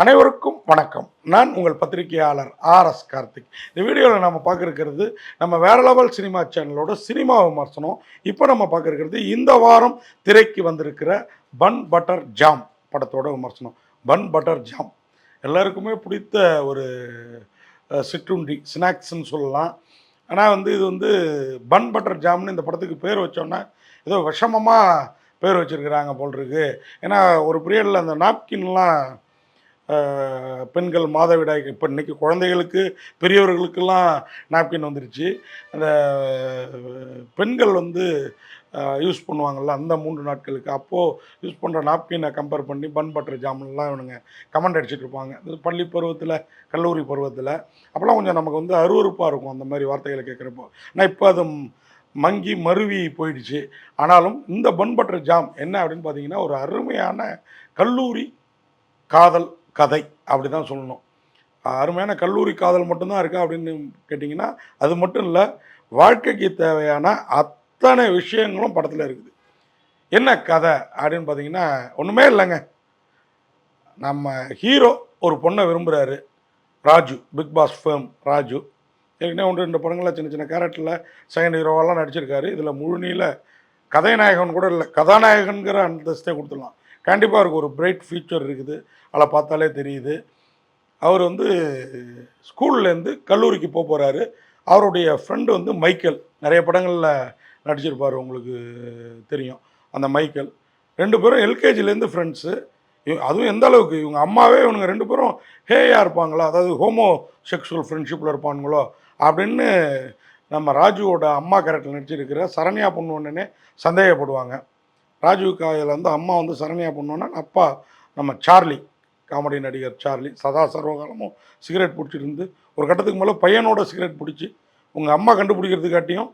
அனைவருக்கும் வணக்கம். நான் உங்கள் பத்திரிகையாளர் ஆர் எஸ் கார்த்திக். இந்த வீடியோவில் நம்ம பார்க்குறது நம்ம வேற லெவல் சினிமா சேனலோட சினிமா விமர்சனம். இப்போ நம்ம பார்க்குறது இந்த வாரம் திரைக்கு வந்திருக்கிற பன் பட்டர் ஜாம் படத்தோட விமர்சனம். Bun butter jam. எல்லாருக்குமே பிடித்த ஒரு சிற்றுண்டி ஸ்நாக்ஸ்ன்னு சொல்லலாம். ஆனால் வந்து இது வந்து பன் பட்டர் ஜாம்னு இந்த படத்துக்கு பேர் வச்சோன்னா ஏதோ விஷமமாக பேர் வச்சிருக்கிறாங்க போல் இருக்குது ஏன்னா ஒரு பீரியடில் அந்த நாப்கின்லாம் பெண்கள் மாதவிடாய் இப்போ இன்றைக்கி குழந்தைகளுக்கு பெரியவர்களுக்கெல்லாம் நாப்கின் வந்துருச்சு. அந்த பெண்கள் வந்து யூஸ் பண்ணுவாங்கள்ல அந்த மூன்று நாட்களுக்கு. அப்போது யூஸ் பண்ணுற நாப்கினை கம்பேர் பண்ணி பன் பட்டர் ஜாமுன்லாம் இவனுங்க கமெண்ட் அடிச்சிட்டு இருப்பாங்க. இது பள்ளி பருவத்தில் கல்லூரி பருவத்தில். அப்போலாம் கொஞ்சம் நமக்கு வந்து அருவருப்பாக இருக்கும் அந்த மாதிரி வார்த்தைகளை கேட்குறப்போ. ஆனால் இப்போ அது மங்கி மருவி போயிடுச்சு. ஆனாலும் இந்த பன் பட்டர் ஜாம் என்ன அப்படின்னு பார்த்தீங்கன்னா ஒரு அருமையான கல்லூரி காதல் கதை அப்படி தான் சொல்லணும். அருமையான கல்லூரி காதல் மட்டும்தான் இருக்கா அப்படின்னு கேட்டிங்கன்னா அது மட்டும் இல்லை வாழ்க்கைக்கு தேவையான அத்தனை விஷயங்களும் படத்தில் இருக்குது. என்ன கதை அப்படின்னு பார்த்தீங்கன்னா ஒன்றுமே இல்லைங்க. நம்ம ஹீரோ ஒரு பொண்ணை விரும்புகிறாரு Raju Bigg Boss fame Raju. ஏற்கனவே ஒன்று ரெண்டு படங்களில் சின்ன சின்ன கேரக்டரில் செகண்ட் ஹீரோவெல்லாம் நடிச்சிருக்காரு. இதில் முழுநீள கதைநாயகன் கூட இல்லை கதாநாயகன்கிற அந்தஸ்தே கொடுத்துடலாம். கண்டிப்பாக அவருக்கு ஒரு பிரைட் ஃபியூச்சர் இருக்குது. அதில் பார்த்தாலே தெரியுது. அவர் வந்து ஸ்கூல்லேருந்து கல்லூரிக்கு போக போகிறாரு அவருடைய ஃப்ரெண்டு வந்து மைக்கேல். நிறைய படங்களில் நடிச்சிருப்பார் உங்களுக்கு தெரியும். அந்த மைக்கேல். ரெண்டு பேரும் எல்கேஜிலேருந்து ஃப்ரெண்ட்ஸு அதுவும் எந்த அளவுக்கு? இவங்க அம்மாவே இவனுங்க ரெண்டு பேரும் ஹேயாக இருப்பாங்களோ? அதாவது ஹோமோ செக்ஷுவல் ஃப்ரெண்ட்ஷிப்பில் இருப்பானுங்களோ? அப்படின்னு நம்ம ராஜுவோட அம்மா கேரக்டர் நடிச்சிருக்கிற சரண்யா பொண்ணுன்னே சந்தேகப்படுவாங்க. ராஜீவ் காயில் வந்து அம்மா வந்து சரண்யா பொண்ணுன்னா அப்பா நம்ம சார்லி காமெடி நடிகர் சார்லி சதா சர்வகாலமும் சிகரெட் பிடிச்சிருந்து ஒரு கட்டத்துக்கு மேலே பையனோட சிகரெட் பிடிச்சி உங்கள் அம்மா கண்டுபிடிக்கிறதுக்காட்டியும்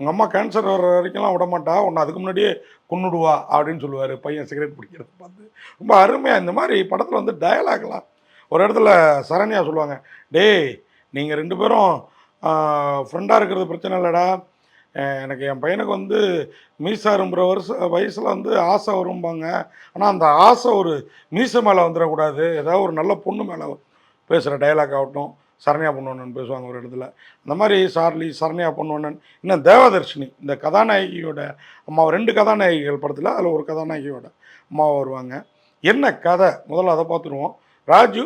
உங்கள் அம்மா கேன்சர் வர்ற வரைக்கும்லாம் விட மாட்டா உன்னை அதுக்கு முன்னாடியே கொன்னுடுவா அப்படின்னு சொல்லுவார் பையன் சிகரெட் பிடிக்கிறது பார்த்து. ரொம்ப அருமையாக இந்த மாதிரி படத்தில் வந்து டயலாக்லாம் ஒரு இடத்துல சரண்யா சொல்லுவாங்க டேய் நீங்கள் ரெண்டு பேரும் ஃப்ரெண்டாக இருக்கிறது பிரச்சனை இல்லைடா. எனக்கு என் பையனுக்கு வந்து மீசா இரும்புற வருஷ வயசில் வந்து ஆசை வரும்பாங்க. ஆனால் அந்த ஆசை ஒரு மீசை மேலே வந்துடக்கூடாது. ஏதாவது ஒரு நல்ல பொண்ணு மேலே பேசுகிற டயலாக் ஆகட்டும். சரண்யா பொண்ணுவண்ணன் பேசுவாங்க ஒரு இடத்துல. அந்த மாதிரி சார்லி சரண்யா பொண்ணுவண்ணன் இன்னும் தேவதர்ஷினி இந்த கதாநாயகியோட அம்மா ரெண்டு கதாநாயகிகள் படத்தில் அதில் ஒரு கதாநாயகியோட அம்மா வருவாங்க. என்ன கதை? முதல்ல அதை பார்த்துருவோம். ராஜு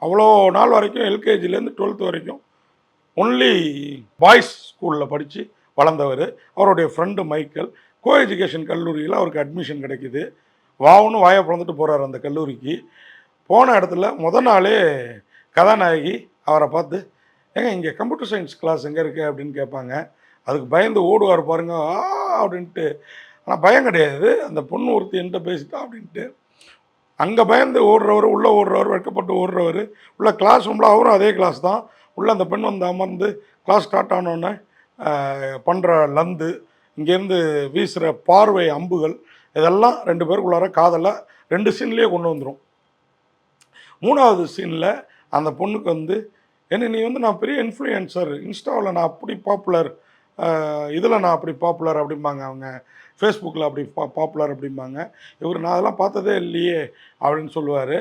அவ்வளோ நாள் வரைக்கும் எல்கேஜிலேருந்து டுவெல்த் வரைக்கும் ஒன்லி பாய்ஸ் ஸ்கூலில் படித்து வளர்ந்தவர். அவருடைய ஃப்ரெண்டு மைக்கேல் கோ எஜுகேஷன் கல்லூரியில் அவருக்கு அட்மிஷன் கிடைக்கிது. வாவுன்னு வாயை பிறந்துட்டு போகிறார் அந்த கல்லூரிக்கு. போன இடத்துல முத நாளே கதாநாயகி அவரை பார்த்து ஏங்க இங்கே கம்ப்யூட்டர் சயின்ஸ் கிளாஸ் எங்கே இருக்குது அப்படின்னு கேட்பாங்க. அதுக்கு பயந்து ஓடுவார் பாருங்க ஆ அப்படின்ட்டு. ஆனால் பயம் கிடையாது. அந்த பொண்ணு ஒருத்தி என்கிட்ட பேசிட்டா அப்படின்ட்டு. அங்கே பயந்து ஓடுறவர் உள்ளே ஓடுறவர் வெட்கப்பட்டு ஓடுறவர் உள்ள கிளாஸ் ரூமில் அவரும் அதே கிளாஸ் தான். உள்ளே அந்த பெண் வந்து அமர்ந்து கிளாஸ் ஸ்டார்ட் ஆனோடனே பண்ணுற லந்து இங்கேருந்து வீசுகிற பார்வை அம்புகள் இதெல்லாம் ரெண்டு பேருக்குள்ளார காதலை ரெண்டு சீன்லேயே கொண்டு வந்துடும் மூணாவது சீனில் அந்த பொண்ணுக்கு வந்து என்ன நீ வந்து நான் பெரிய இன்ஃப்ளூயன்சர் இன்ஸ்டாவில் நான் அப்படி பாப்புலர் இதில் நான் அப்படி பாப்புலர் அப்படிம்பாங்க அவங்க. ஃபேஸ்புக்கில் அப்படி பா பாப்புலர் அப்படிம்பாங்க. இவர் நான் அதெல்லாம் பார்த்ததே இல்லையே அப்படின்னு சொல்லுவார்.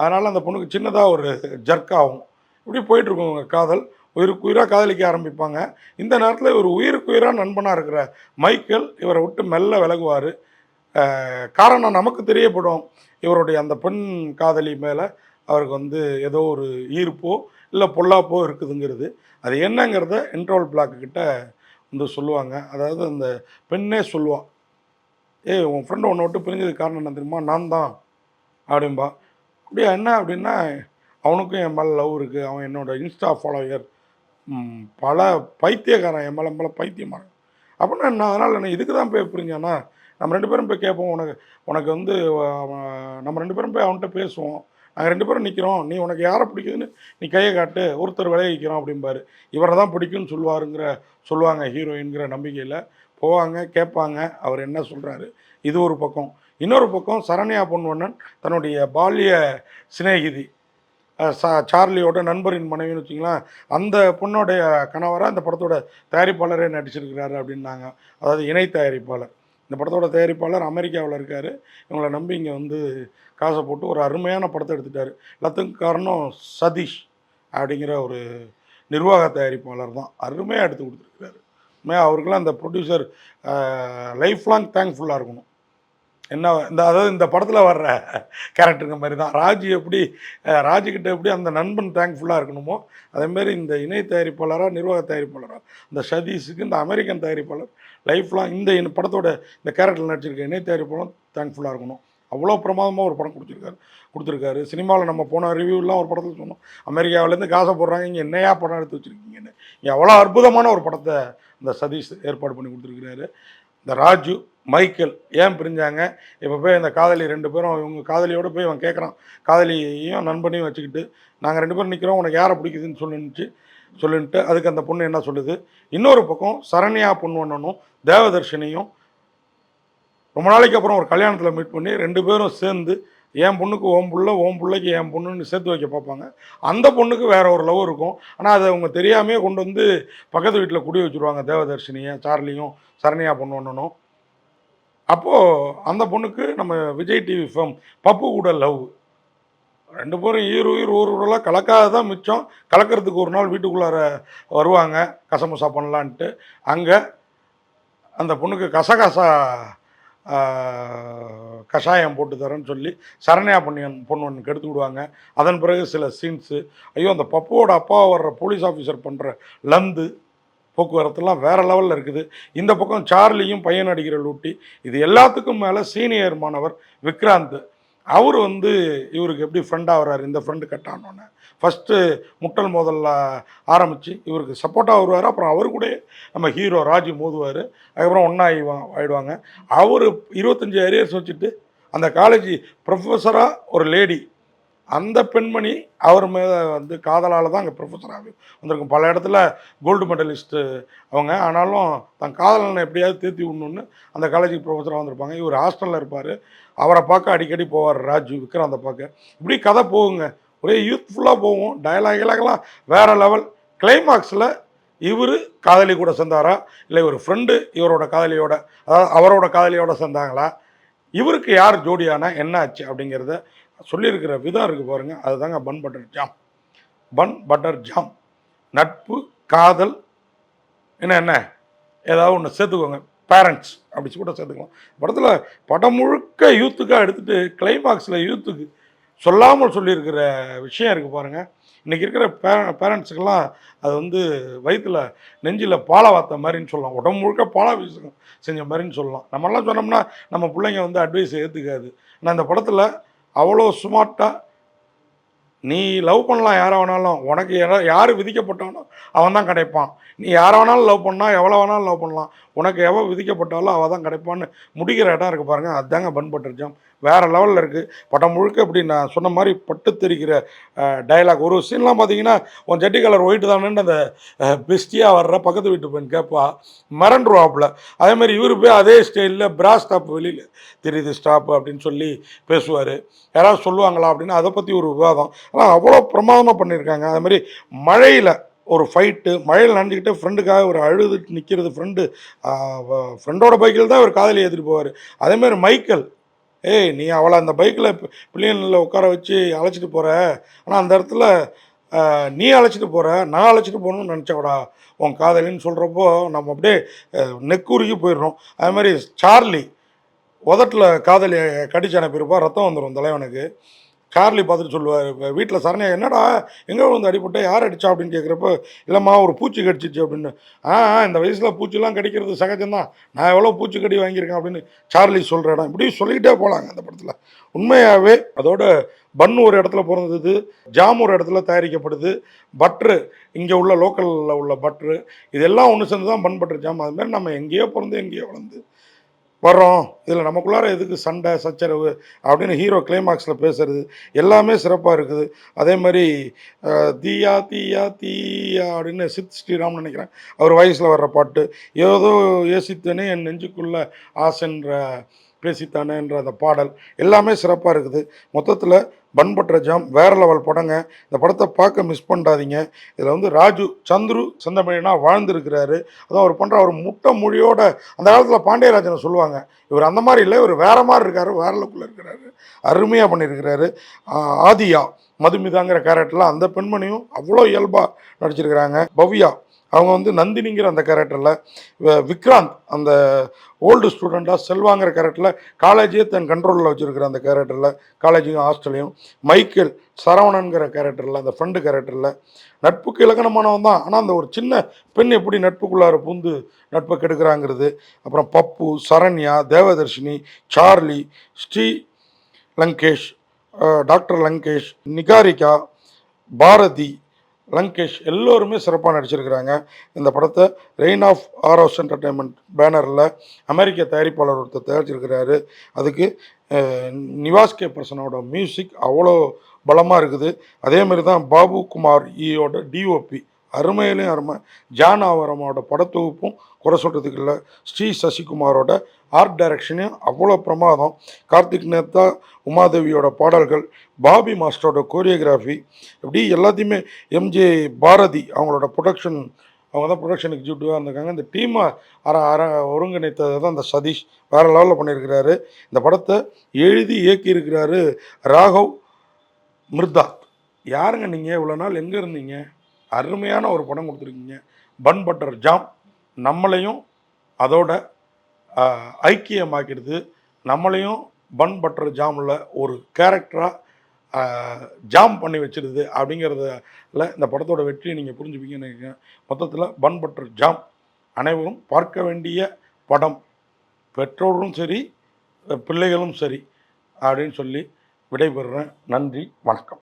அதனால் அந்த பொண்ணுக்கு சின்னதாக ஒரு ஜர்க் ஆகும். இப்படி போயிட்டுருக்கும் காதல். உயிருக்கு உயிராக காதலிக்க ஆரம்பிப்பாங்க. இந்த நேரத்தில் இவர் உயிருக்கு உயிராக நண்பனாக இருக்கிற மைக்கேல் இவரை விட்டு மெல்ல விலகுவார். காரணம் நமக்கு தெரியப்படும். இவருடைய அந்த பெண் காதலி மேலே அவருக்கு வந்து ஏதோ ஒரு ஈர்ப்போ இல்லை பொல்லாப்போ இருக்குதுங்கிறது. அது என்னங்கிறத இன்ட்ரோல் பிளாக்குக்கிட்ட வந்து சொல்லுவாங்க. அதாவது அந்த பெண்ணே சொல்லுவாள் ஏய் உன் ஃப்ரெண்டு உன்னை விட்டு பிரிஞ்சது காரணம் என்ன தெரியுமா? நான் தான். அப்படின்பா அப்படியா என்ன? அப்படின்னா அவனுக்கும் என் மேலே லவ் இருக்குது அவன் என்னோட இன்ஸ்டா ஃபாலோயர் பல பைத்தியக்காரன் என் மேலே மேலே பைத்தியமான அப்படின்னா என்ன அதனால் என்ன இதுக்கு தான் போய் புரிஞ்சானா நம்ம ரெண்டு பேரும் போய் கேட்போம் உனக்கு உனக்கு வந்து நம்ம ரெண்டு பேரும் போய் அவன்கிட்ட பேசுவோம். நாங்கள் ரெண்டு பேரும் நிற்கிறோம் நீ உனக்கு யாரை பிடிக்குதுன்னு நீ கையை காட்டு ஒருத்தர் விளைவிக்கிறோம் அப்படிம்பாரு. இவரை தான் பிடிக்கும்னு சொல்லுவாருங்கிற சொல்லுவாங்க ஹீரோயின்கிற நம்பிக்கையில் போவாங்க கேட்பாங்க அவர் என்ன சொல்கிறாரு இது ஒரு பக்கம். இன்னொரு பக்கம் சரண்யா பொன்வண்ணன் தன்னுடைய பால்ய சிநேகிதி சா சார்லியோட நண்பரின் மனைவின்னு வச்சிங்களேன் அந்த பொண்ணோடைய கணவராக அந்த படத்தோட தயாரிப்பாளரே நடிச்சிருக்கிறாரு அப்படின்னாங்க. அதாவது இணை தயாரிப்பாளர். இந்த படத்தோட தயாரிப்பாளர் அமெரிக்காவில் இருக்கார். இவங்களை நம்பி இங்கே வந்து காசை போட்டு ஒரு அருமையான படத்தை எடுத்துட்டார். எல்லாத்துக்கும் காரணம் சதீஷ் அப்படிங்கிற ஒரு நிர்வாக தயாரிப்பாளர் தான். அருமையாக எடுத்து கொடுத்துருக்காரு மே அவருக்கெல்லாம் அந்த ப்ரொடியூசர் லைஃப் லாங் தேங்க்ஃபுல்லாக இருக்கணும். என்ன இந்த அதாவது இந்த படத்தில் வர்ற கேரக்டருங்க மாதிரி தான் ராஜ் எப்படி ராஜுக்கிட்ட எப்படி அந்த நண்பன் தேங்க்ஃபுல்லாக இருக்கணுமோ அதேமாரி இந்த இணை தயாரிப்பாளராக நிர்வாக தயாரிப்பாளராக இந்த சதீஷுக்கு இந்த அமெரிக்கன் தயாரிப்பாளர் லைஃப்லாம் இந்த இந்த படத்தோட இந்த கேரக்டர் நடிச்சிருக்க இணை தயாரிப்பாளரும் தேங்க்ஃபுல்லாக இருக்கணும். அவ்வளோ பிரமாதமாக ஒரு படம் கொடுத்துருக்காரு கொடுத்துருக்காரு. சினிமாவில் நம்ம போன ரிவ்யூலாம் ஒரு படத்தில் சொன்னோம். அமெரிக்காவிலேருந்து காசை போடுறாங்க இங்கே என்னையா படம் எடுத்து வச்சுருக்கீங்கன்னு. இங்கே அவ்வளோ அற்புதமான ஒரு படத்தை இந்த சதீஷ் ஏற்பாடு பண்ணி கொடுத்துருக்கிறாரு. இந்த ராஜு மைக்கேல் ஏன் பிரிஞ்சாங்க? இப்போ போய் இந்த காதலி ரெண்டு பேரும் இவங்க காதலியோடு போய் அவன் கேட்குறான் காதலியையும் நண்பனையும் வச்சுக்கிட்டு நாங்கள் ரெண்டு பேரும் நிற்கிறோம் உனக்கு யாரை பிடிக்குதுன்னு சொல்லிச்சு சொல்லுன்ட்டு அதுக்கு அந்த பொண்ணு என்ன சொல்லுது? இன்னொரு பக்கம் சரண்யா பொண்ணு தேவதர்ஷினியும் ரொம்ப நாளைக்கு அப்புறம் ஒரு கல்யாணத்தில் மீட் பண்ணி ரெண்டு பேரும் சேர்ந்து என் பொண்ணுக்கு ஓம் புள்ள ஓம் பிள்ளைக்கு என் பொண்ணுன்னு சேர்த்து வைக்க பார்ப்பாங்க. அந்த பொண்ணுக்கு வேற ஒரு லவ் இருக்கும். ஆனால் அதை அவங்க தெரியாமே கொண்டு வந்து பக்கத்து வீட்டில் குடி வச்சுருவாங்க தேவதர்ஷினியை சார்லியும் சரண்யா பொண்ணு ஒன்றுனும் அப்போது அந்த பொண்ணுக்கு நம்ம விஜய் டிவி ஃபேம் பப்பு கூட லவ் ரெண்டு பேரும் ஈர் உயிர் ஊர் ஊரெல்லாம் கலக்காத தான் மிச்சம். கலக்கிறதுக்கு ஒரு நாள் வீட்டுக்குள்ளார வருவாங்க. கசமுசா பண்ணலான்ட்டு. அங்கே அந்த பொண்ணுக்கு கசகசா கஷாயம் போட்டு தரேன்னு சொல்லி சரண்யா பொண்ணியன் பொண்ணு ஒன்று எடுத்து விடுவாங்க. அதன் பிறகு சில சீன்ஸு ஐயோ அந்த பப்புவோட அப்பா வர்ற போலீஸ் ஆஃபீஸர் பண்ணுற லந்து போக்குவரத்துலாம் வேறு லெவலில் இருக்குது. இந்த பக்கம் சார்லியும் பையன் அடிக்கிற லூட்டி இது எல்லாத்துக்கும் மேலே சீனியர் மாணவர் விக்ராந்த். அவர் வந்து இவருக்கு எப்படி ஃப்ரெண்டாக வர்றாரு இந்த ஃப்ரெண்டு கட்டானோன்னு. ஃபஸ்ட்டு முட்டல் மோதல்ல ஆரம்பித்து இவருக்கு சப்போர்ட்டாக வருவார். அப்புறம் அவர் கூட நம்ம ஹீரோ ராஜு மோதுவார். அதுக்கப்புறம் ஒன்றா ஆயிடுவாங்க. அவர் இருபத்தஞ்சி அரியர்ஸ் வச்சுட்டு அந்த காலேஜ் ப்ரொஃபஸராக ஒரு லேடி அந்த பெண்மணி அவர் மேலே வந்து காதலால் தான் அங்கே ப்ரொஃபஸராக வந்திருக்கும். பல இடத்துல கோல்டு மெடலிஸ்ட்டு அவங்க. ஆனாலும் தன் காதலனை எப்படியாவது தேர்த்தி விடணுன்னு அந்த காலேஜுக்கு ப்ரொஃபஸராக வந்திருப்பாங்க. இவர் ஹாஸ்டலில் இருப்பார். அவரை பார்க்க அடிக்கடி போவார் ராஜு விக்ராந்தை பார்க்க. இப்படி கதை போகுங்க. ஒரே யூத்ஃபுல்லாக போகும். டயலாக் வேறு லெவல் கிளைமாக்ஸில் இவர் காதலி கூட சேர்ந்தாரா? இல்லை இவர் ஃப்ரெண்டு இவரோட காதலியோட அதாவது அவரோட காதலியோட சேர்ந்தாங்களா? இவருக்கு யார் ஜோடியானா என்ன ஆச்சு அப்படிங்கிறத சொல்லியிருக்கிற விதம் இருக்குது பாருங்கள் அதுதாங்க bun butter jam bun butter jam நட்பு காதல் என்ன என்ன? ஏதாவது ஒன்று சேர்த்துக்கோங்க. பேரண்ட்ஸ் அப்படி கூட சேர்த்துக்கலாம். படத்தில் படம் முழுக்க யூத்துக்காக எடுத்துகிட்டு கிளைமாக்ஸில் யூத்துக்கு சொல்லாமல் சொல்லியிருக்கிற விஷயம் இருக்குது பாருங்கள் இன்றைக்கி இருக்கிற பே பேரண்ட்ஸுக்கெல்லாம் அது வந்து வயிற்றில் நெஞ்சில் பாலை வாத்த மாதிரின்னு சொல்லலாம். உடம்பு முழுக்க பாலா செஞ்ச மாதிரின்னு சொல்லலாம். நம்மளாம் சொன்னோம்னா நம்ம பிள்ளைங்க வந்து அட்வைஸ் ஏற்றுக்காது ஆனால் அந்த படத்தில் அவ்வளோ ஸ்மார்ட்டாக நீ லவ் பண்ணலாம் யாரை வேணாலும். உனக்கு யாரா யார் விதிக்கப்பட்டானோ அவன் தான் கிடைப்பான். நீ யாரை வேணாலும் லவ் பண்ணால் எவ்வளோ வேணாலும் லவ் பண்ணலாம். உனக்கு எவ்வளோ விதிக்கப்பட்டாலும் அவள் தான் கிடைப்பான்னு முடிக்கிற இடம் இருக்குது பாருங்கள் அதுதாங்க பன் பட்டர் ஜாம் வேறு லெவலில் இருக்குது படம் முழுக்க இப்படி நான் சொன்ன மாதிரி பட்டு தெரிக்கிற டயலாக் ஒரு சீன்லாம் பார்த்தீங்கன்னா உன் ஜட்டி கலர் ஒயிட் தானேன்னு அந்த பெஸ்டியாக வர்ற பக்கத்து வீட்டு பெண் கேட்பா மறந்துருவாப்புல. அதே மாதிரி இவர் போய் அதே ஸ்டைலில் பிரா ஸ்டாப் வெளியில் தெரியுது ஸ்டாப் அப்படின்னு சொல்லி பேசுவார். யாராவது சொல்லுவாங்களா அப்படின்னு அதை பற்றி ஒரு விவாதம். ஆனால் அவ்வளோ பிரமாதமாக பண்ணியிருக்காங்க அது மாதிரி மழையில் ஒரு ஃபைட்டு மழையில் நனைஞ்சிக்கிட்டு ஃப்ரெண்டுக்காக ஒரு அழுது நிற்கிறது ஃப்ரெண்டு ஃப்ரெண்டோட பைக்கில் தான் ஒரு காதலி ஏற்றிட்டு போவார். அதேமாதிரி மைக்கேல் ஏய் நீ அவளை அந்த பைக்கில் பிள்ளைங்களில் உட்கார வச்சு அழைச்சிட்டு போகிற ஆனால் அந்த இடத்துல நீ அழைச்சிட்டு போகிற நான் அழைச்சிட்டு போகணும்னு நினச்சவடா உன் காதலின்னு சொல்கிறப்போ நம்ம அப்படியே நெக்குருகி போயிடுறோம். அது மாதிரி சார்லி உதட்டில் காதலி கடிச்சு அனுப்பியிருப்பா ரத்தம் வந்துடும் தலைவனுக்கு. கார்லி பார்த்துட்டு சொல்லுவார். வீட்டில் சரணையா என்னடா எங்கே வந்து அடிபட்ட? யார் அடிச்சா? அப்படின்னு கேட்குறப்ப இல்லைம்மா ஒரு பூச்சி கடிச்சிச்சு அப்படின்னு. ஆ ஆ, இந்த வயசில் பூச்சிலாம் கடிக்கிறது சகஜம்தான். நான் எவ்வளோ பூச்சிக்கடி வாங்கியிருக்கேன்? அப்படின்னு சார்லி சொல்கிற இடம். இப்படி சொல்லிக்கிட்டே போகலாங்க அந்த படத்தில். உண்மையாகவே அதோட பன் ஒரு இடத்துல பிறந்தது ஜாம் ஒரு இடத்துல தயாரிக்கப்படுது பட்ரு இங்கே உள்ள லோக்கலில் உள்ள பட்ரு இதெல்லாம் ஒன்று சேர்ந்து தான் பன் பட்டர் ஜாம் அதுமாதிரி நம்ம எங்கேயோ பிறந்து எங்கேயோ வளர்ந்து வர்றோம். இதில் நமக்குள்ளார எதுக்கு சண்டை சச்சரவு அப்படின்னு ஹீரோ கிளைமாக்ஸில் பேசுறது. எல்லாமே சிறப்பாக இருக்குது. அதே மாதிரி தீயா தீயா தீயா அப்படின்னு சித் ஸ்ரீராம்னு நினைக்கிறேன். அவர் வயசில் வர்ற பாட்டு. ஏதோ யோசித்தனே என் நெஞ்சுக்குள்ள ஆசைன்ற பேசித்தானேன்ற அந்த பாடல் எல்லாமே சிறப்பாக இருக்குது. மொத்தத்தில் பண்பற்ற ஜாம் வேற லெவல் படங்க. இந்த படத்தை பார்க்க மிஸ் பண்ணாதீங்க இதில் வந்து ராஜு சந்துரு செந்தமிழனா வாழ்ந்துருக்கிறாரு. அதுவும் அவர் பண்ணுற அவர் முட்டை மொழியோட அந்த காலத்தில் பாண்டியராஜனை சொல்லுவாங்க. இவர் அந்த மாதிரி இல்லை இவர் வேற மாதிரி இருக்கார் வேற லெவலில் இருக்கிறாரு. அருமையாக பண்ணியிருக்கிறாரு. ஆதியா மதுமிதாங்கிற கேரக்டரில் அந்த பெண்மணியும் அவ்வளோ இயல்பாக நடிச்சிருக்கிறாங்க. பவ்யா அவங்க வந்து நந்தினிங்கிற அந்த கேரக்டரில் விக்ராந்த் அந்த ஓல்டு ஸ்டூடெண்ட்டாக செல்வாங்கிற கேரக்டரில் காலேஜே தன் கண்ட்ரோலில் வச்சுருக்கிற அந்த கேரக்டரில் காலேஜும் ஹாஸ்டலையும் மைக்கேல் சரவணன்கிற கேரக்டரில் அந்த ஃப்ரெண்டு கேரக்டரில் நட்புக்கு இலக்கணமானவன் தான். ஆனால் அந்த ஒரு சின்ன பெண் எப்படி நட்புக்குள்ளார பூந்து நட்பை கெடுக்கிறாங்கிறது அப்புறம் பப்பு சரண்யா தேவதர்ஷினி சார்லி ஸ்ரீ லங்கேஷ் டாக்டர் லங்கேஷ் நிகாரிகா பாரதி லங்கேஷ் எல்லோருமே சிறப்பாக நடிச்சிருக்கிறாங்க. இந்த படத்தை ரெயின் ஆஃப் ஆரோஸ் என்டர்டைன்மெண்ட் பேனரில் அமெரிக்க தயாரிப்பாளர் ஒருத்தர் தயாரிச்சிருக்கிறாரு. அதுக்கு நிவாஸ் கே பிரசனோட மியூசிக் அவ்வளோ பலமாக இருக்குது. அதே மாதிரி தான் பாபு குமார் e ஈயோட டிஓபி அருமையிலையும் அருமை. ஜான் ஆவரமோட படத்தொகுப்பும் குறை சொல்கிறதுக்கு இல்லை. ஸ்ரீ சசிகுமாரோட ஆர்ட் டைரக்ஷனையும் அவ்வளோ பிரமாதம். கார்த்திக் நேத்தா உமாதேவியோட பாடல்கள் பாபி மாஸ்டரோட கோரியோகிராஃபி இப்படி எல்லாத்தையுமே எம்ஜே பாரதி அவங்களோட ப்ரொடக்ஷன் அவங்க தான் ப்ரொடக்ஷன் எக்ஸிக்யூட்டிவாக இருந்திருக்காங்க. இந்த டீமை அர அர ஒருங்கிணைத்தது தான் இந்த சதீஷ். வேறு லெவலில் பண்ணியிருக்கிறாரு. இந்த படத்தை எழுதி இயக்கியிருக்கிறாரு ராகவ் மிர்தாத் யாருங்க நீங்கள் இவ்வளோ நாள் எங்கே இருந்தீங்க? அருமையான ஒரு படம் கொடுத்துருக்கீங்க. பன் பட்டர் ஜாம் நம்மளையும் அதோட ஐக்கியமாக்கிடுது. நம்மளையும் பன் பட்டர் ஜாமில் ஒரு கேரக்டராக ஜாம் பண்ணி வச்சிருது அப்படிங்கிறதுல இந்த படத்தோட வெற்றியை நீங்கள் புரிஞ்சுப்பீங்கன்னு நினைக்கிறேன். மொத்தத்தில் பன் பட்டர் ஜாம் அனைவரும் பார்க்க வேண்டிய படம். பெற்றோரும் சரி பிள்ளைகளும் சரி அப்படின்னு சொல்லி விடைபெறுறேன். நன்றி வணக்கம்.